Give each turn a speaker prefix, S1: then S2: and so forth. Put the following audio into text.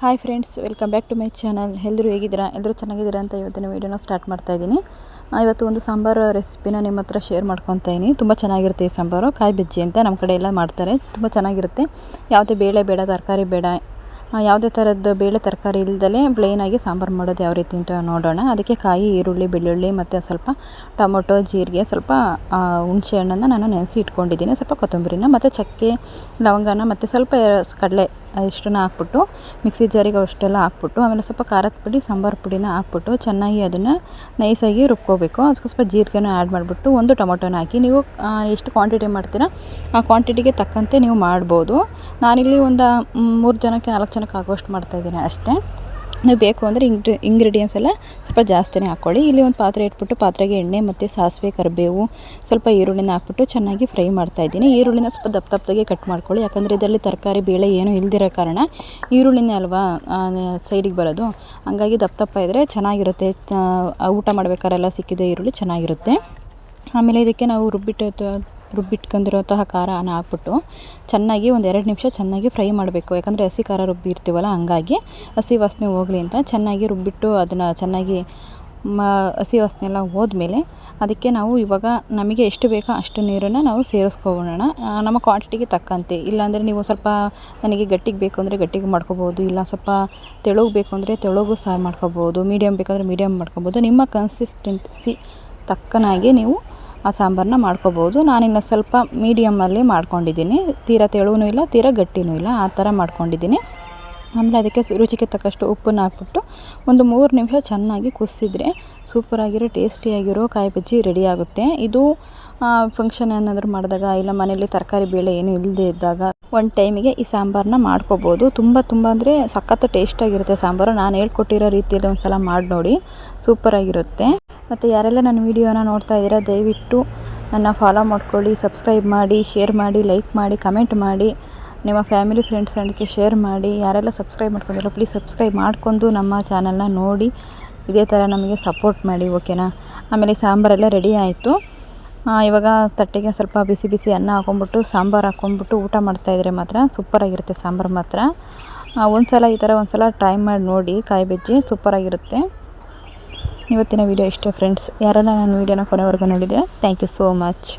S1: Hi friends welcome back to my channel ಎಲ್ಲರೂ ಹೇಗಿದ್ದೀರಾ? ಎಲ್ಲರೂ ಚೆನ್ನಾಗಿದ್ದೀರಾ ಅಂತ ಇವತ್ತಿನ ವೀಡಿಯೋನ ಸ್ಟಾರ್ಟ್ ಮಾಡ್ತಾ ಇದ್ದೀನಿ. ಇವತ್ತು ಒಂದು ಸಾಂಬಾರು ರೆಸಿಪಿನ ನಿಮ್ಮ ಹತ್ರ ಶೇರ್ ಮಾಡ್ಕೊತಾ ಇದ್ದೀನಿ ತುಂಬ ಚೆನ್ನಾಗಿರುತ್ತೆ ಈ ಸಾಂಬಾರು. ಕಾಯಿ ಬಜ್ಜಿ ಅಂತ ನಮ್ಮ ಕಡೆ ಎಲ್ಲ ಮಾಡ್ತಾರೆ. ತುಂಬ ಚೆನ್ನಾಗಿರುತ್ತೆ. ಯಾವುದೇ ಬೇಳೆ ಬೇಡ, ತರಕಾರಿ ಬೇಡ ಯಾವುದೇ ಥರದ್ದು ಬೇಳೆ, ತರಕಾರಿ ಇಲ್ದಲೇ ಪ್ಲೇನಾಗಿ ಸಾಂಬಾರು ಮಾಡೋದು ಯಾವ ರೀತಿ ಅಂತ ನೋಡೋಣ. ಅದಕ್ಕೆ ಕಾಯಿ, ಈರುಳ್ಳಿ, ಬೆಳ್ಳುಳ್ಳಿ ಮತ್ತು ಸ್ವಲ್ಪ ಟೊಮೊಟೊ, ಜೀರಿಗೆ, ಸ್ವಲ್ಪ ಹುಣಸೆ ಹಣ್ಣನ್ನು ನಾನು ನೆನೆಸಿ ಇಟ್ಕೊಂಡಿದ್ದೀನಿ. ಸ್ವಲ್ಪ ಕೊತ್ತಂಬರಿನ ಮತ್ತು ಚಕ್ಕೆ, ಲವಂಗನ ಮತ್ತು ಸ್ವಲ್ಪ ಕಡಲೆ ಇಷ್ಟನ್ನು ಹಾಕ್ಬಿಟ್ಟು ಮಿಕ್ಸಿ ಜಾರಿಗೆ ಅಷ್ಟೆಲ್ಲ ಹಾಕ್ಬಿಟ್ಟು ಆಮೇಲೆ ಸ್ವಲ್ಪ ಖಾರದ ಪುಡಿ, ಸಾಂಬಾರು ಪುಡಿನ ಹಾಕ್ಬಿಟ್ಟು ಚೆನ್ನಾಗಿ ಅದನ್ನು ನೈಸಾಗಿ ರುಬ್ಕೋಬೇಕು. ಅದಕ್ಕೆ ಸ್ವಲ್ಪ ಜೀರಿಗೆನ ಆ್ಯಡ್ ಮಾಡಿಬಿಟ್ಟು ಒಂದು ಟೊಮೊಟೊನ ಹಾಕಿ ನೀವು ಎಷ್ಟು ಕ್ವಾಂಟಿಟಿ ಮಾಡ್ತೀರಾ ಆ ಕ್ವಾಂಟಿಟಿಗೆ ತಕ್ಕಂತೆ ನೀವು ಮಾಡ್ಬೋದು. ನಾನಿಲ್ಲಿ ಒಂದು ಮೂರು ಜನಕ್ಕೆ ನಾಲ್ಕು ಜನಕ್ಕೆ ಆಗೋಷ್ಟು ಮಾಡ್ತಾಯಿದ್ದೀನಿ ಅಷ್ಟೇ. ನೀವು ಬೇಕು ಅಂದರೆ ಇಂಗ್ರಿ ಇಂಗ್ರೀಡಿಯೆಂಟ್ಸ್ ಎಲ್ಲ ಸ್ವಲ್ಪ ಜಾಸ್ತಿನೇ ಹಾಕ್ಕೊಳ್ಳಿ. ಇಲ್ಲಿ ಒಂದು ಪಾತ್ರೆ ಇಟ್ಬಿಟ್ಟು ಪಾತ್ರೆಗೆ ಎಣ್ಣೆ ಮತ್ತು ಸಾಸಿವೆ, ಕರಿಬೇವು, ಸ್ವಲ್ಪ ಈರುಳ್ಳಿನ ಹಾಕ್ಬಿಟ್ಟು ಚೆನ್ನಾಗಿ ಫ್ರೈ ಮಾಡ್ತಾಯಿದ್ದೀನಿ ಈರುಳ್ಳಿನ ಸ್ವಲ್ಪ ದಪ್ಪ ದಪ್ಪದಾಗೆ ಕಟ್ ಮಾಡ್ಕೊಳ್ಳಿ. ಯಾಕಂದರೆ ಇದರಲ್ಲಿ ತರಕಾರಿ ಬೇಳೆ ಏನೂ ಇಲ್ದಿರೋ ಕಾರಣ ಈರುಳ್ಳಿನೇ ಅಲ್ವಾ ಸೈಡಿಗೆ ಬರೋದು. ಹಂಗಾಗಿ ದಪ್ಪ ದಪ್ಪ ಇದ್ದರೆ ಚೆನ್ನಾಗಿರುತ್ತೆ. ಊಟ ಮಾಡ್ಬೇಕಾರೆಲ್ಲ ಸಿಕ್ಕಿದೆ ಈರುಳ್ಳಿ ಚೆನ್ನಾಗಿರುತ್ತೆ. ಆಮೇಲೆ ಇದಕ್ಕೆ ನಾವು ರುಬ್ಬಿಟ್ಟು ರುಬ್ಬಿಟ್ಕೊಂಡಿರೋಂತಹ ಖಾರನ ಹಾಕ್ಬಿಟ್ಟು ಚೆನ್ನಾಗಿ ಒಂದು ಎರಡು ನಿಮಿಷ ಚೆನ್ನಾಗಿ ಫ್ರೈ ಮಾಡಬೇಕು. ಯಾಕಂದರೆ ಹಸಿ ಖಾರ ರುಬ್ಬಿರ್ತೀವಲ್ಲ, ಹಂಗಾಗಿ ಹಸಿ ವಾಸನೆ ಹೋಗಲಿ ಅಂತ ಚೆನ್ನಾಗಿ ರುಬ್ಬಿಟ್ಟು ಅದನ್ನು ಚೆನ್ನಾಗಿ ಮ, ಹಸಿ ವಾಸನೆ ಎಲ್ಲ ಹೋದ್ಮೇಲೆ ಅದಕ್ಕೆ ನಾವು ಇವಾಗ ನಮಗೆ ಎಷ್ಟು ಬೇಕೋ ಅಷ್ಟು ನೀರನ್ನು ನಾವು ಸೇರಿಸ್ಕೊಬೋಣ ನಮ್ಮ ಕ್ವಾಂಟಿಟಿಗೆ ತಕ್ಕಂತೆ. ಇಲ್ಲಾಂದರೆ ನೀವು ಸ್ವಲ್ಪ ನನಗೆ ಗಟ್ಟಿಗೆ ಬೇಕು ಅಂದರೆ ಗಟ್ಟಿಗೆ ಮಾಡ್ಕೋಬೋದು, ಇಲ್ಲ ಸ್ವಲ್ಪ ತೆಳುಗೆ ಬೇಕು ಅಂದರೆ ತೆಳುಗು ಸಾರು ಮಾಡ್ಕೋಬೋದು ಮೀಡಿಯಮ್ ಬೇಕಂದರೆ ಮೀಡಿಯಮ್ ಮಾಡ್ಕೊಬೋದು. ನಿಮ್ಮ ಕನ್ಸಿಸ್ಟೆನ್ಸಿ ತಕ್ಕನಾಗೆ ನೀವು ಆ ಸಾಂಬಾರನ್ನ ಮಾಡ್ಕೋಬೋದು. ನಾನಿನ್ನು ಸ್ವಲ್ಪ ಮೀಡಿಯಮ್ಮಲ್ಲಿ ಮಾಡ್ಕೊಂಡಿದ್ದೀನಿ. ತೀರಾ ತೆಳುವೂ ಇಲ್ಲ, ತೀರಾ ಗಟ್ಟಿನೂ ಇಲ್ಲ. ಆ ಥರ ಮಾಡ್ಕೊಂಡಿದ್ದೀನಿ. ಆಮೇಲೆ ಅದಕ್ಕೆ ರುಚಿಗೆ ತಕ್ಕಷ್ಟು ಉಪ್ಪನ್ನು ಹಾಕ್ಬಿಟ್ಟು ಒಂದು ಮೂರು ನಿಮಿಷ ಚೆನ್ನಾಗಿ ಕುದಿಸಿದ್ರೆ ಸೂಪರಾಗಿರೋ, ಟೇಸ್ಟಿಯಾಗಿರೋ ಕಾಯಿ ಬಜ್ಜಿ ರೆಡಿ ಆಗುತ್ತೆ. ಇದು ಫಂಕ್ಷನ್ ಏನಾದರೂ ಮಾಡಿದಾಗ ಇಲ್ಲ ಮನೆಯಲ್ಲಿ ತರಕಾರಿ ಬೇಳೆ ಏನು ಇಲ್ಲದೆ ಇದ್ದಾಗ ಒಂದು ಟೈಮಿಗೆ ಈ ಸಾಂಬಾರನ್ನ ಮಾಡ್ಕೋಬೋದು. ತುಂಬ ತುಂಬ ಅಂದರೆ ಸಖತ್ ಟೇಸ್ಟಾಗಿರುತ್ತೆ ಸಾಂಬಾರು. ನಾನು ಹೇಳ್ಕೊಟ್ಟಿರೋ ರೀತಿಯಲ್ಲಿ ಒಂದು ಸಲ ಮಾಡಿ ನೋಡಿ. ಸೂಪರಾಗಿರುತ್ತೆ. ಮತ್ತು ಯಾರೆಲ್ಲ ನನ್ನ ವೀಡಿಯೋನ ನೋಡ್ತಾ ಇದ್ದೀರಾ, ದಯವಿಟ್ಟು ನನ್ನ ಫಾಲೋ ಮಾಡ್ಕೊಳ್ಳಿ ಸಬ್ಸ್ಕ್ರೈಬ್ ಮಾಡಿ ಶೇರ್ ಮಾಡಿ ಲೈಕ್ ಮಾಡಿ ಕಮೆಂಟ್ ಮಾಡಿ. ನಿಮ್ಮ ಫ್ಯಾಮಿಲಿ ಫ್ರೆಂಡ್ಸ್ ಅಂಡ್ಗೆ ಶೇರ್ ಮಾಡಿ, ಯಾರೆಲ್ಲ ಸಬ್ಸ್ಕ್ರೈಬ್ ಮಾಡ್ಕೊಂಡಿರೋ ಪ್ಲೀಸ್ ಸಬ್ಸ್ಕ್ರೈಬ್ ಮಾಡ್ಕೊಂಡು ನಮ್ಮ ಚಾನಲ್ನ ನೋಡಿ. ಇದೇ ಥರ ನಮಗೆ ಸಪೋರ್ಟ್ ಮಾಡಿ ಓಕೆನಾ ಆಮೇಲೆ ಸಾಂಬಾರೆಲ್ಲ ರೆಡಿ ಆಯಿತು. ಇವಾಗ ತಟ್ಟೆಗೆ ಸ್ವಲ್ಪ ಬಿಸಿ ಬಿಸಿ ಅನ್ನ ಹಾಕೊಂಡ್ಬಿಟ್ಟು, ಸಾಂಬಾರು ಹಾಕೊಂಬಿಟ್ಟು ಊಟ ಮಾಡ್ತಾಯಿದ್ರೆ ಮಾತ್ರ ಸೂಪರಾಗಿರುತ್ತೆ ಸಾಂಬಾರು ಮಾತ್ರ. ಒಂದು ಸಲ ಈ ಥರ ಒಂದು ಸಲ ಟ್ರೈ ಮಾಡಿ ನೋಡಿ, ಕಾಯಿ ಬಜ್ಜಿ ಸೂಪರಾಗಿರುತ್ತೆ ಇವತ್ತಿನ ವಿಡಿಯೋ ಇಷ್ಟೇ ಫ್ರೆಂಡ್ಸ್ ಯಾರೆಲ್ಲ ನನ್ನ ವೀಡಿಯೋನ ಕೊನೆವರೆಗೂ ನೋಡಿದರೆ ಥ್ಯಾಂಕ್ ಯು ಸೋ ಮಚ್